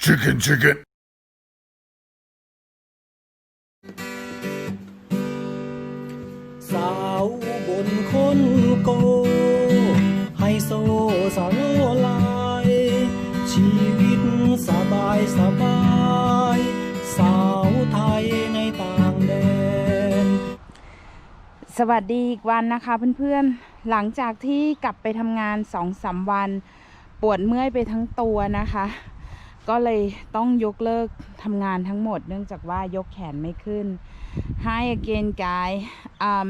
beep beep. Chicken, chicken. สาวบนคนโก ไฮโซสาวโลลาย ชีวิตสบายสบาย สาวไทยในต่างแดน สวัสดีอีกวันนะคะเพื่อนๆ หลังจากที่กลับไปทำงานสองสามวัน ปวดเมื่อยไปทั้งตัวนะคะ ก็เลยต้องยกเลิกทำงานทั้งหมด เนื่องจากว่ายกแขนไม่ขึ้น Hi again guy um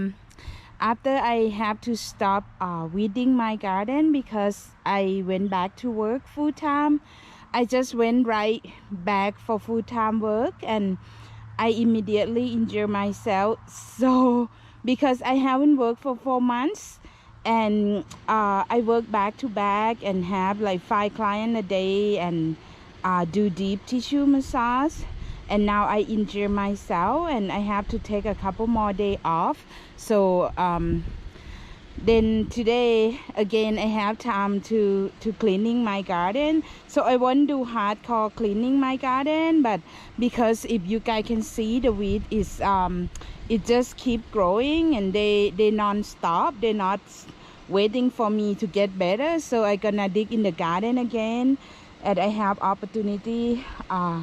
after I have to stop uh, weeding my garden because I went back to work full time I just went right back for full time work and I immediately injure myself so because I haven't worked for four months and uh, I work back to back and have like five clients a day and uh, do deep tissue massage and now I injure myself and I have to take a couple more day off. So um, then today again I have time to to cleaning my garden. So I won't do hardcore cleaning my garden but because if you guys can see the weed is um it just keep growing and they they non-stop. They're not waiting for me to get better. So I gonna dig in the garden again and I have opportunity uh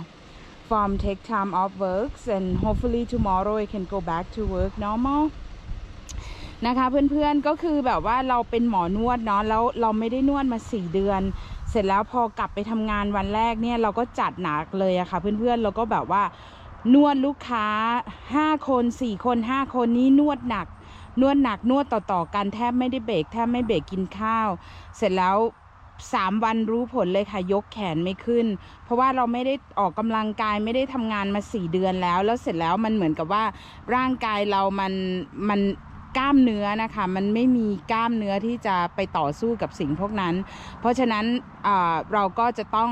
from take time off works and hopefully tomorrow I can go back to work normal นะคะเพื่อนๆก็คือแบบว่าเราเป็นหมอนวดเนาะแล้วเราไม่ได้นวดมาสี่เดือน เสร็จแล้วพอกลับไปทำงานวันแรกเนี่ยเราก็จัดหนักเลยอะค่ะเพื่อนๆเราก็แบบว่านวดลูกค้าห้าคนสี่คนห้าคนนี้นวดหนัก นวดหนักนวดต่อๆกันแทบไม่ได้เบรกแทบไม่เบรกกินข้าว เสร็จแล้ว สามวันรู้ผลเลยค่ะ ยกแขนไม่ขึ้น เพราะว่าเราไม่ได้ออกกำลังกายไม่ได้ทำงานมาสี่เดือนแล้ว แล้วเสร็จแล้วมันเหมือนกับว่าร่างกายเรามันมันกล้ามเนื้อนะคะ มันไม่มีกล้ามเนื้อที่จะไปต่อสู้กับสิ่งพวกนั้น เพราะฉะนั้นเราก็จะต้อง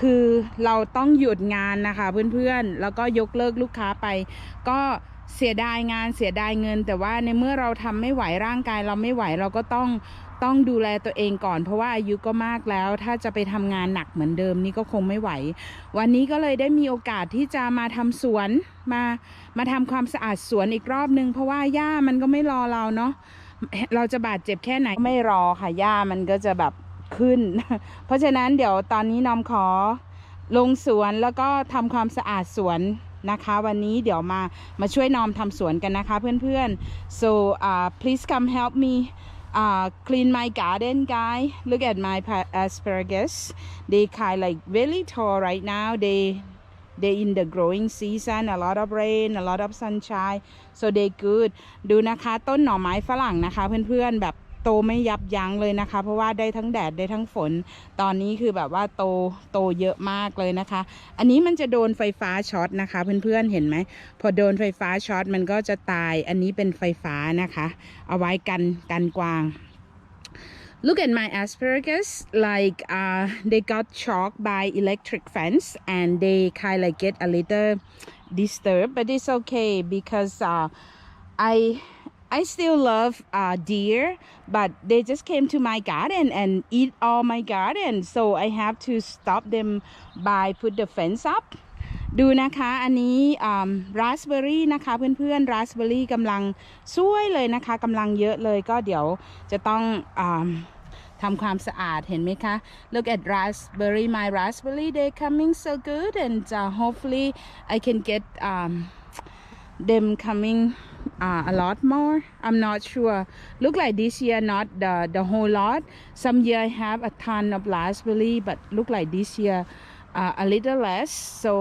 คือเราต้องหยุดงานนะคะเพื่อนๆ แล้วก็ยกเลิกลูกค้าไป ก็เสียดายงานเสียดายเงิน แต่ว่าในเมื่อเราทำไม่ไหวร่างกายเราไม่ไหวเราก็ต้อง ต้องดูแลตัวเองก่อน เพราะว่าอายุก็มากแล้ว ถ้าจะไปทำงานหนักเหมือนเดิมนี่ก็คงไม่ไหว วันนี้ก็เลยได้มีโอกาสที่จะมาทำสวนมามาทำความสะอาดสวนอีกรอบนึง เพราะว่าหญ้ามันก็ไม่รอเราเนาะเราจะบาดเจ็บแค่ไหนไม่รอค่ะหญ้ามันก็จะแบบขึ้น เพราะฉะนั้นเดี๋ยวตอนนี้นอมขอลงสวนแล้วก็ทำความสะอาดสวนนะคะ วันนี้เดี๋ยวมามาช่วยนอมทำสวนกันนะคะเพื่อนๆ so uh, please come help me uh, clean my garden guy look at my pa- asparagus they kind like really tall right now they they in the growing season a lot of rain a lot of sunshine so they good ดูนะคะ ต้นหน่อไม้ฝรั่งนะคะ เพื่อนๆแบบ โตไม่ยับยั้งเลยนะคะ เพราะว่าได้ทั้งแดดได้ทั้งฝน ตอนนี้คือแบบว่าโตโตเยอะมากเลยนะคะ อันนี้มันจะโดนไฟฟ้าช็อตนะคะ เพื่อนๆเห็นไหมพอโดนไฟฟ้าช็อตมันก็จะตายอันนี้เป็นไฟฟ้านะคะ เอาไว้กันกันกวาง Look at my asparagus. Like uh, they got shocked by electric fence and they kind of get a little disturbed, but it's okay because uh, I I still love uh, deer, but they just came to my garden and eat all my garden, so I have to stop them by put the fence up. ดูนะคะ อันนี้ราสเบอรี่นะคะเพื่อนๆราสเบอรี่กำลังสวยเลยนะคะกำลังเยอะเลยก็เดี๋ยวจะต้องอาทำความสะอาดเห็นไหมคะ Look at raspberry my raspberry they coming so good and uh, hopefully I can get um, them coming uh, a lot more I'm not sure look like this year not the the whole lot some year I have a ton of raspberry but look like this year uh, a little less so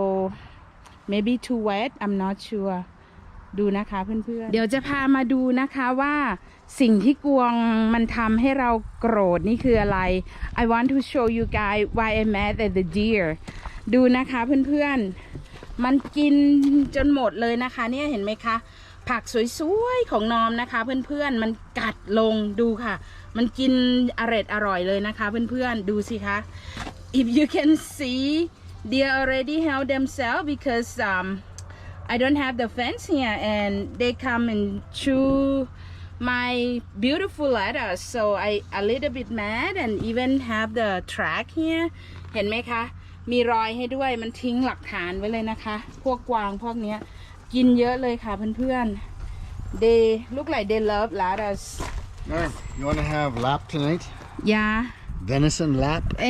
maybe too wet I'm not sure ดูนะคะเพื่อนๆ เดี๋ยวจะพามาดูนะคะว่าสิ่งที่กวงมันทำให้เราโกรธนี่คืออะไร I want to show you guys why I'm mad at the deer ดูนะคะเพื่อนๆ มันกินจนหมดเลยนะคะ เนี่ยเห็นไหมคะ ผักสวยๆของนอมนะคะ เพื่อนๆมันกัดลงดูค่ะ มันกินอร่อยอร่อยเลยนะคะ เพื่อนๆดูสิคะ if you can see they already help themselves because um I don't have the fence here and they come and chew my beautiful lettuce so I a little bit mad and even have the track here เห็นไหมคะ มีรอยให้ด้วยมันทิ้งหลักฐานไว้เลยนะคะ พวกกวางพวกเนี้ย กินเยอะเลยค่ะเพื่อนๆ they look like they love lettuce Norm, you want to have lap tonight? yeah Venison lap?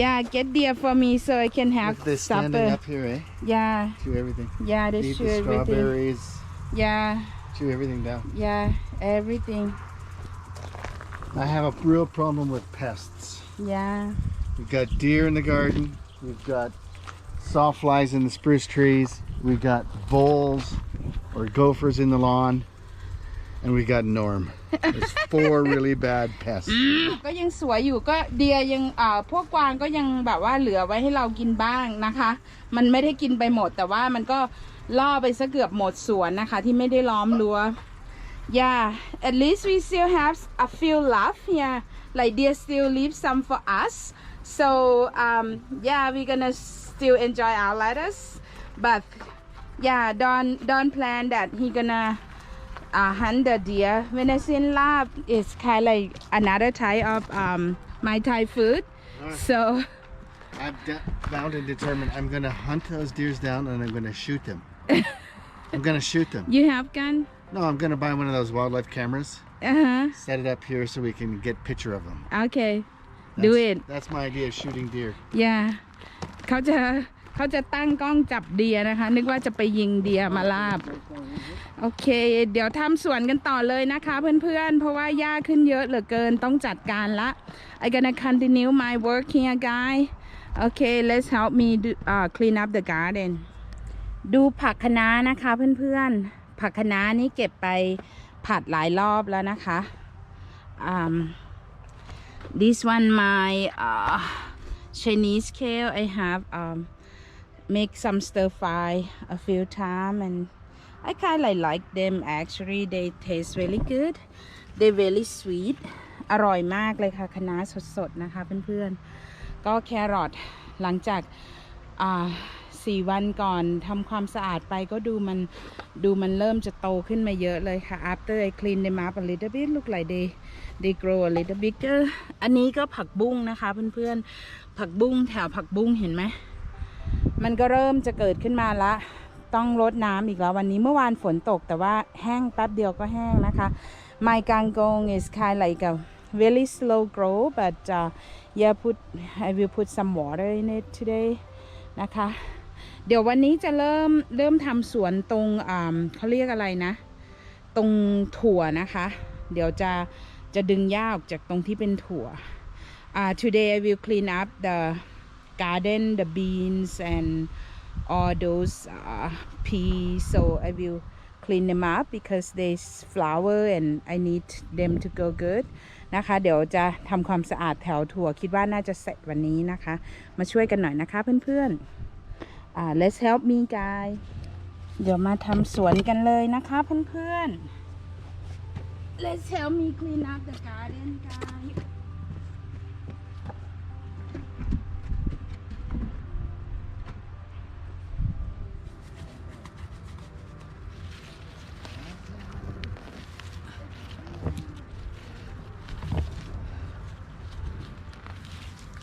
yeah get deer for me so I can have Look, they're standing supper up here, eh? yeah Chew everything. yeah they Eat chew the everything strawberries. yeah Chew everything down. yeah everything I have a real problem with pests. yeah We've got deer in the garden. We've got sawflies in the spruce trees. We've got voles or gophers in the lawn. And we got Norm. There's four really bad pests. ก็ยังสวยอยู่ก็เดียยังอ่าพวกกวางก็ยังแบบว่าเหลือไว้ให้เรากินบ้างนะคะ มันไม่ได้กินไปหมด แต่ว่ามันก็ล่อไปซะเกือบหมดสวนนะคะ ที่ไม่ได้ล้อมรั้ว yeah at least we still have a few left here like they still leave some for us so um yeah we're gonna still enjoy our lettuce but yeah don't don't plan that he gonna uh, hunt the deer venison lab is kind of like another type of um my Thai food so I'm bound and determined. I'm to hunt those deers down and I'm to shoot them. I'm to shoot them. you have gun No, I'm to buy one of those wildlife cameras. uh-huh Set it up here so we can get picture of them. okay That's, do it That's my idea of shooting deer. yeah เขาจะเขาจะตั้งกล้องจับเดียนะคะ นึกว่าจะไปยิงเดียมาลาบ โอเค เดี๋ยวทำสวนกันต่อเลยนะคะเพื่อนๆ เพราะว่าหญ้าขึ้นเยอะเหลือเกินต้องจัดการละ I gonna continue my work here guy okay let's help me do, uh, clean up the garden ดูผักคะน้านะคะเพื่อนๆ ผักคะน้านี่เก็บไปผัดหลายรอบแล้วนะคะ um, this one my uh, Chinese kale I have um, make some stir fry a few time and I kind of like them actually they taste really good they very sweet อร่อยมากเลยค่ะคะน้าสดๆนะคะเพื่อนๆ ก็แครอทหลังจากอ่าสี่วันก่อนทำความสะอาดไปก็ดูมันดูมันเริ่มจะโตขึ้นมาเยอะเลยค่ะ after I clean them up a little bit look like they they grow a little bigger อันนี้ก็ผักบุ้งนะคะเพื่อนๆ ผักบุ้งแถวผักบุ้งเห็นไหม มันก็เริ่มจะเกิดขึ้นมาละ ต้องรดน้ำอีกแล้ววันนี้เมื่อวานฝนตกแต่ว่าแห้งแป๊บเดียวก็แห้งนะคะ My kangkong is kind of like a really slow grow but uh, yeah put I will put some water in it today นะคะ เดี๋ยววันนี้จะเริ่มเริ่มทำสวนตรงเขาเรียกอะไรนะ ตรงถั่วนะคะ เดี๋ยวจะจะดึงหญ้าออกจากตรงที่เป็นถั่ว uh, today I will clean up the garden the beans and all those uh, peas so I will clean them up because they flower and I need them to go good นะคะ เดี๋ยวจะทำความสะอาดแถวถั่วคิดว่าน่าจะเสร็จวันนี้นะคะ มาช่วยกันหน่อยนะคะเพื่อนๆอ่า let's help me guys เดี๋ยวมาทำสวนกันเลยนะคะเพื่อนๆ let's help me clean up the garden guys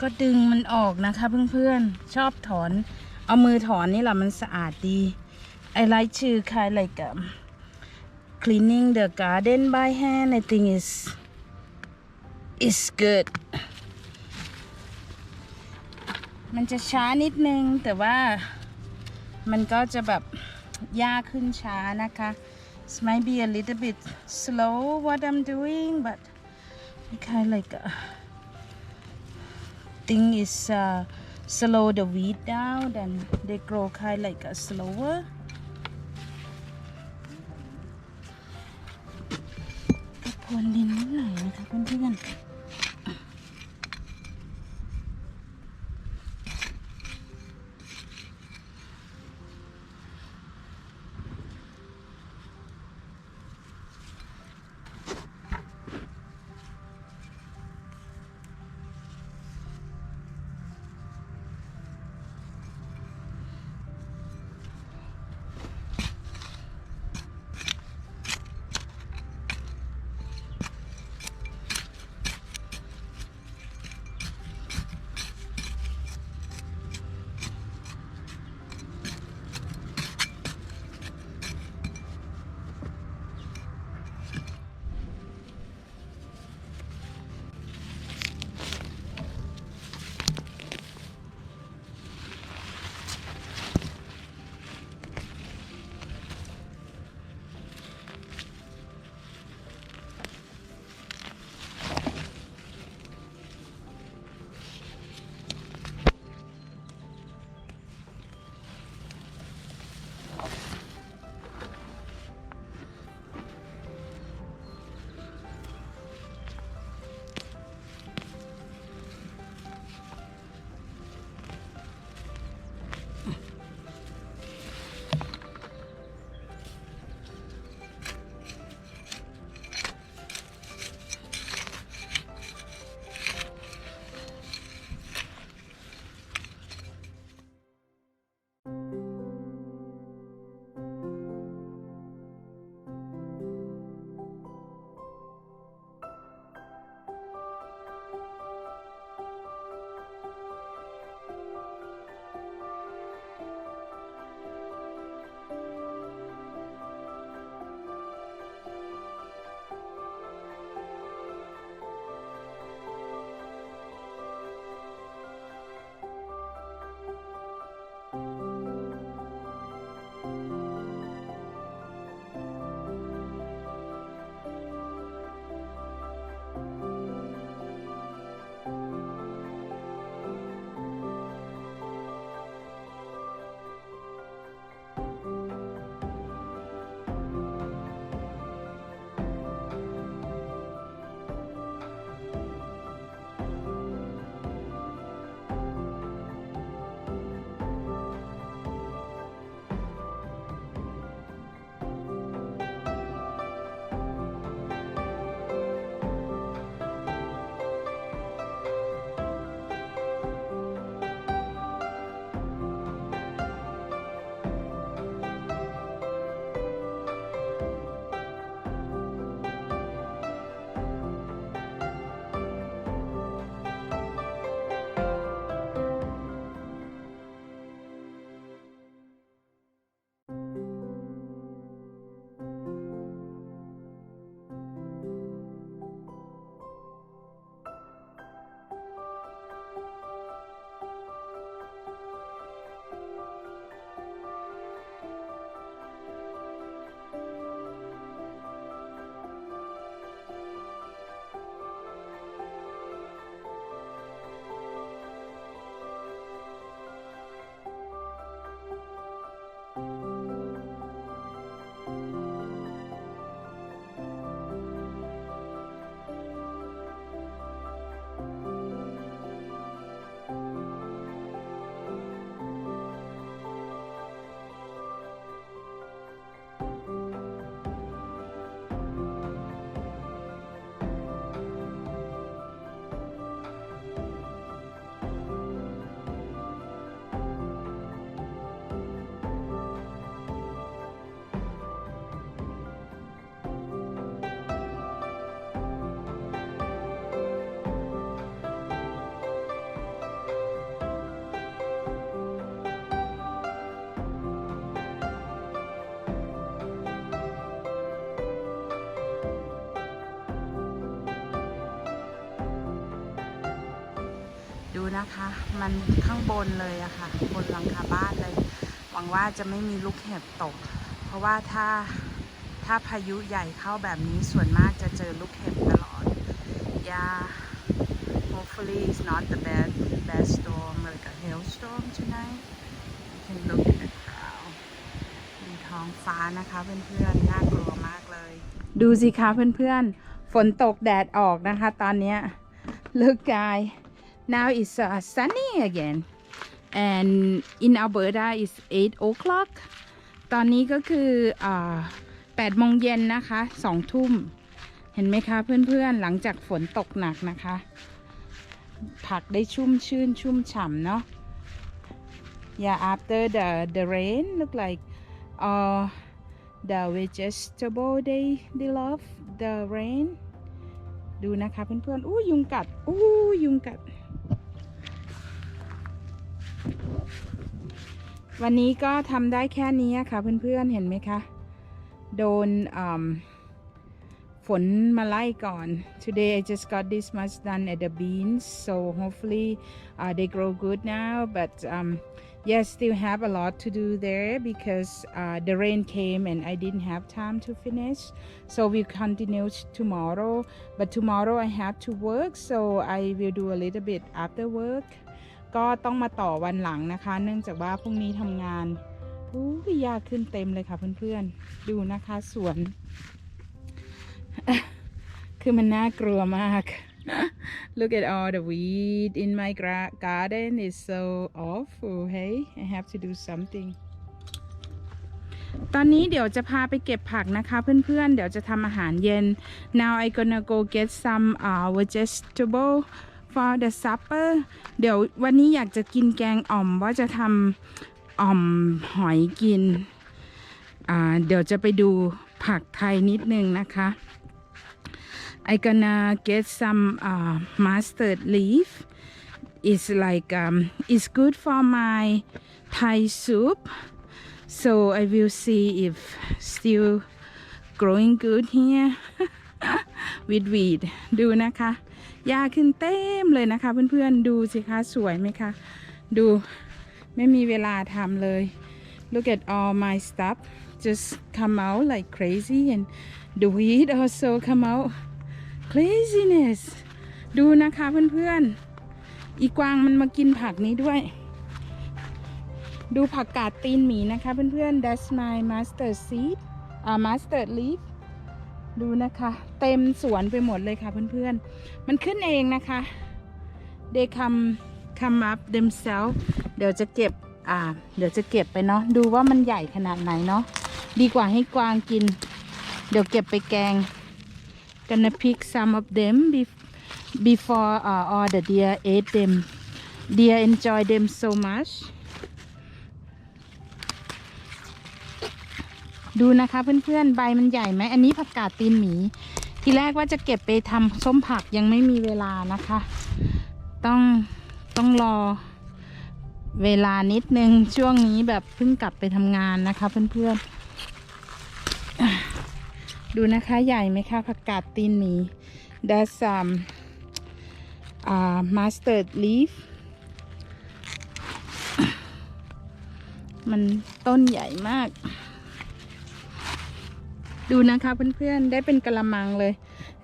ก็ดึงมันออกนะคะเพื่อนๆ ชอบถอน เอามือถอนนี่แหละมันสะอาดดี I like to kind of like um, cleaning the garden by hand I think is is good มันจะช้านิดนึง แต่ว่ามันก็จะแบบยากขึ้นช้านะคะ It might be a little bit slow what I'm doing but I kind of like uh, thing is uh, slow the weed down and they grow kind of like a slower ก็พรวนดินนิดหน่อยนะ นะคะ มันข้างบนเลยอะค่ะ บนหลังคาบ้านเลย หวังว่าจะไม่มีลูกเห็บตก เพราะว่าถ้าถ้าพายุใหญ่เข้าแบบนี้ส่วนมากจะเจอลูกเห็บตลอด yeah hopefully it's not the bad bad storm like a hailstorm tonight you can look at the cloud ดูท้องฟ้านะคะเพื่อนๆน่ากลัวมากเลย ดูสิคะเพื่อนๆ ฝนตกแดดออกนะคะ ตอนนี้ Look guys now it's uh, sunny again and in Alberta it's 8 o'clock ตอนนี้ก็คือ8โมงเย็นนะคะ2ทุ่ม เห็นไหมคะเพื่อนๆ หลังจากฝนตกหนักนะคะ ผักได้ชุ่มชื่นชุ่มฉ่ำเนาะ Yeah after the the rain look like uh the vegetable they they love the rain ดูนะคะเพื่อนๆ อู้ยุงกัด อู้ยุงกัด วันนี้ก็ทำได้แค่นี้อะค่ะเพื่อนๆ เห็นไหมคะ โดนอืมฝนมาไล่ก่อน Today I just got this much done at the beans so hopefully uh, they grow good now but um, yes still have a lot to do there because uh, the rain came and I didn't have time to finish so we continue tomorrow but tomorrow I have to work so I will do a little bit after work ก็ต้องมาต่อวันหลังนะคะ เนื่องจากว่าพรุ่งนี้ทำงานอู้ยากขึ้นเต็มเลยค่ะเพื่อนๆ ดูนะคะสวน คือมันน่ากลัวมาก Look at all the weed in my garden is so awful hey I have to do something ตอนนี้เดี๋ยวจะพาไปเก็บผักนะคะเพื่อนๆ เดี๋ยวจะทำอาหารเย็น now I gonna go get some uh, vegetable for the supper เดี๋ยววันนี้อยากจะกินแกงอ่อมว่าจะทำอ่อมหอยกิน เดี๋ยวจะไปดูผักไทยนิดนึงนะคะ I gonna get some uh, mustard leaf it's like um, it's good for my Thai soup so I will see if still growing good here with weed ดูนะคะ หญ้าขึ้นเต็มเลยนะคะ เพื่อนๆดูสิคะสวยไหมคะดูไม่มีเวลาทำเลย look at all my stuff just come out like crazy and the weed also come out craziness ดูนะคะเพื่อนๆ อีกวางมันมากินผักนี้ด้วย ดูผักกาดตีนหมีนะคะเพื่อนๆ that's my master seed อ่า master leaf ดูนะคะ เต็มสวนไปหมดเลยค่ะเพื่อนๆ มันขึ้นเองนะคะ they come come up themselves เดี๋ยวจะเก็บอ่า เดี๋ยวจะเก็บไปเนาะดูว่ามันใหญ่ขนาดไหนเนาะดีกว่าให้กวางกิน เดี๋ยวเก็บไปแกง gonna pick some of them before uh, all the deer ate them deer enjoy them so much ดูนะคะเพื่อนๆใบมันใหญ่ไหมอันนี้ผักกาดตีนหมี ทีแรกว่าจะเก็บไปทำส้มผักยังไม่มีเวลานะคะ ต้องต้องรอเวลานิดนึงช่วงนี้แบบเพิ่งกลับไปทำงานนะคะเพื่อนๆ ดูนะคะใหญ่ไหมคะผักกาดตีนหมี that's um uh, mustard leaf มันต้นใหญ่มาก ดูนะคะเพื่อนๆได้เป็นกระมังเลย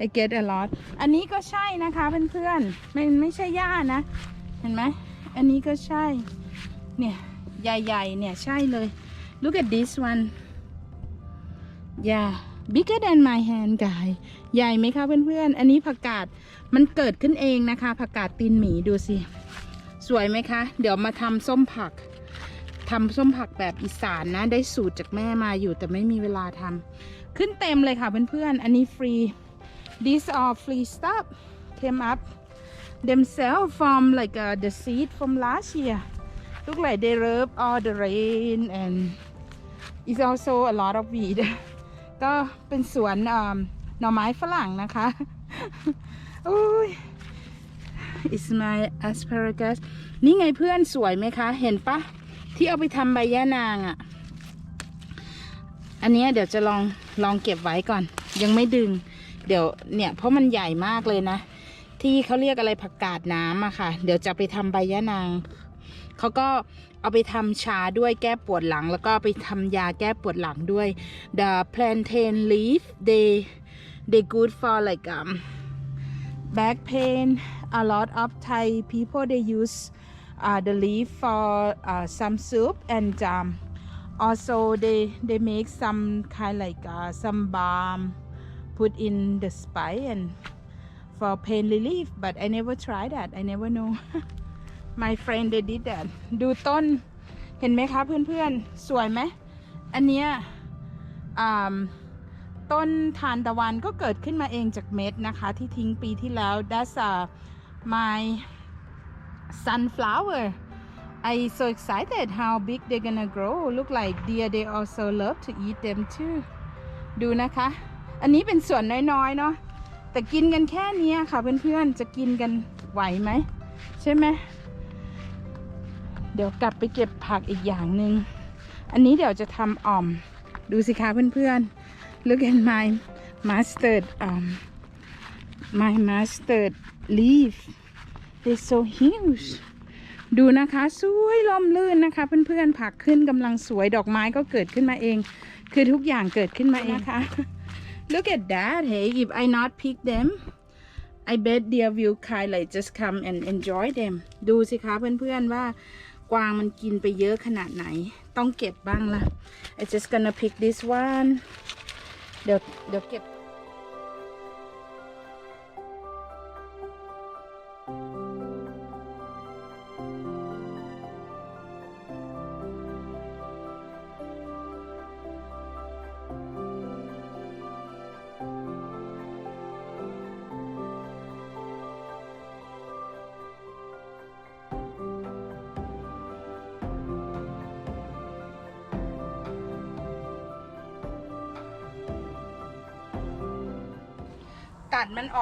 I get a lot อันนี้ก็ใช่นะคะเพื่อนๆไม่ไม่ใช่หญ้านะ เห็นไหมอันนี้ก็ใช่ เนี่ยใหญ่ๆเนี่ยใช่เลย look at this one yeah bigger than my hand guy ใหญ่ไหมคะเพื่อนๆ อันนี้ผักกาดมันเกิดขึ้นเองนะคะผักกาดตีนหมีดูสิ สวยไหมคะ เดี๋ยวมาทำส้มผักทำส้มผักแบบอีสานนะ ได้สูตรจากแม่มาอยู่แต่ไม่มีเวลาทำ ขึ้นเต็มเลยค่ะเพื่อนๆ อันนี้ฟรี these are free stuff came up themselves from like uh, the seed from last year look like they rub all the rain and it's also a lot of weed ก็เป็นสวนอ่าหน่อไม้ฝรั่งนะคะโอ้ย it's my asparagus นี่ไงเพื่อนสวยไหมคะ เห็นปะที่เอาไปทำใบย่านางอะ่ะ อันนี้เดี๋ยวจะลองลองเก็บไว้ก่อน ยังไม่ดึง เดี๋ยวเนี่ยเพราะมันใหญ่มากเลยนะ ที่เขาเรียกอะไรผักกาดน้ำอะค่ะ เดี๋ยวจะไปทำใบยะนางเขาก็เอาไปทำชาด้วยแก้ปวดหลัง แล้วก็ไปทำยาแก้ปวดหลังด้วย the plantain leaf they they good for like um back pain a lot of Thai people they use uh, the leaf for uh, some soup and um, also they they make some kind like uh, some balm put in the spice and for pain relief but I never try that I never know my friend they did that ดูต้นเห็นไหมคะเพื่อนๆ สวยไหมอันเนี้ยอ่าต้นทานตะวันก็เกิดขึ้นมาเองจากเม็ดนะคะ ที่ทิ้งปีที่แล้ว that's uh, my sunflower I so excited how big they're gonna grow look like deer they also love to eat them too ดูนะคะ อันนี้เป็นส่วนน้อยๆเนาะ แต่กินกันแค่นี้ค่ะเพื่อนๆ จะกินกันไหวไหม ใช่ไหม เดี๋ยวกลับไปเก็บผักอีกอย่างหนึ่ง อันนี้เดี๋ยวจะทำอ่อม ดูสิคะเพื่อนๆ look at my mustard um my mustard leaf they're so huge ดูนะคะสวยลมลื่นนะคะ เพื่อนๆผักขึ้นกำลังสวยดอกไม้ก็เกิดขึ้นมาเอง คือทุกอย่างเกิดขึ้นมาเองนะคะ Look at that hey if I not pick them I bet deer will kind like just come and enjoy them ดูสิคะเพื่อนๆว่ากวางมันกินไปเยอะขนาดไหน ต้องเก็บบ้างละ I just gonna pick this one เดี๋ยวเดี๋ยวเก็บ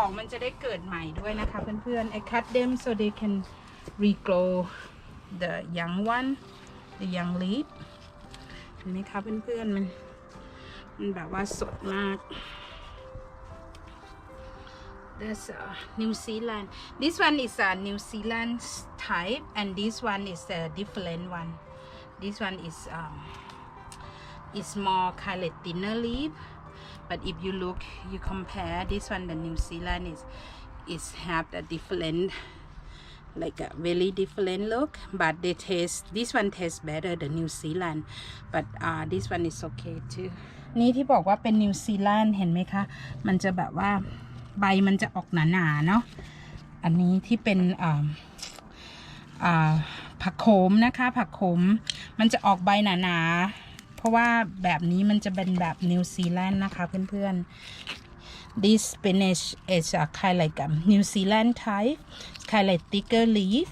ตัดมันออกมันจะได้เกิดใหม่ด้วยนะคะเพื่อนๆ I cut them so they can regrow the young one the young leaf เห็นไหมคะเพื่อนๆมันมันแบบว่าสดมาก That's uh, New Zealand. This one is a New Zealand type, and this one is a different one. This one is um, is more kind of thinner leaf. But if you look, you compare this one, the New Zealand is is have a different, like a very different look. But they taste this one tastes better than New Zealand, but uh, this one is okay too. นี่ที่บอกว่าเป็นนิวซีแลนด์เห็นไหมคะ มันจะแบบว่าใบมันจะออกหนาๆเนาะ อันนี้ที่เป็นอ่าอ่าผักโขมนะคะ ผักโขมมันจะออกใบหนาๆ เพราะว่าแบบนี้มันจะเป็นแบบนิวซีแลนด์นะคะเพื่อนๆ This spinach is a kind like a New Zealand type kind like thicker leaf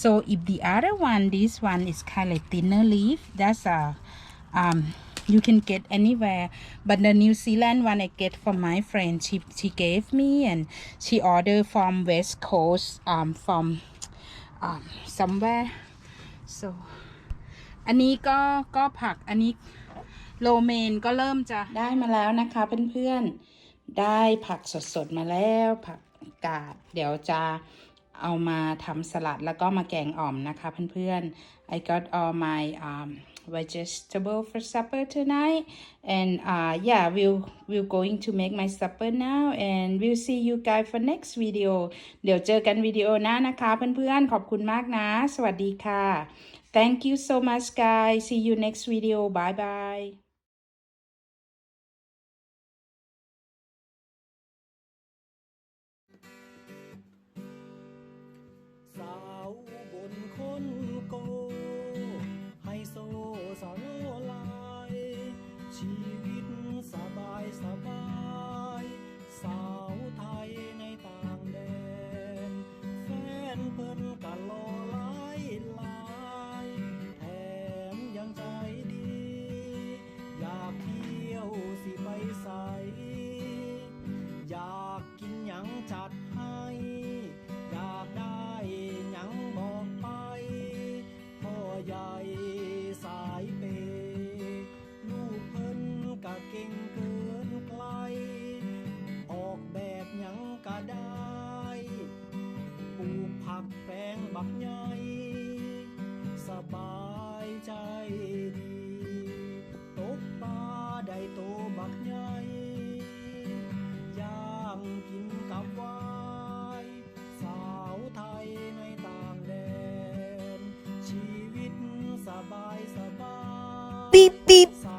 so if the other one this one is kind like thinner leaf that's a um you can get anywhere but the New Zealand one I get from my friend she she gave me and she ordered from West Coast um from um somewhere so อันนี้ก็ก็ผักอันนี้โลเมนก็เริ่มจะได้มาแล้วนะคะเพื่อนๆได้ผักสดๆมาแล้วผักกาด เดี๋ยวจะเอามาทำสลัดแล้วก็มาแกงอ่อมนะคะเพื่อนๆ I got all my um, vegetable for supper tonight and uh, yeah we'll we'll going to make my supper now and we'll see you guys for next video เดี๋ยวเจอกันวิดีโอหน้านะคะเพื่อนๆ ขอบคุณมากนะ สวัสดีค่ะ Thank you so much guys. See you next video. Bye สิไปใส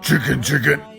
chicken chicken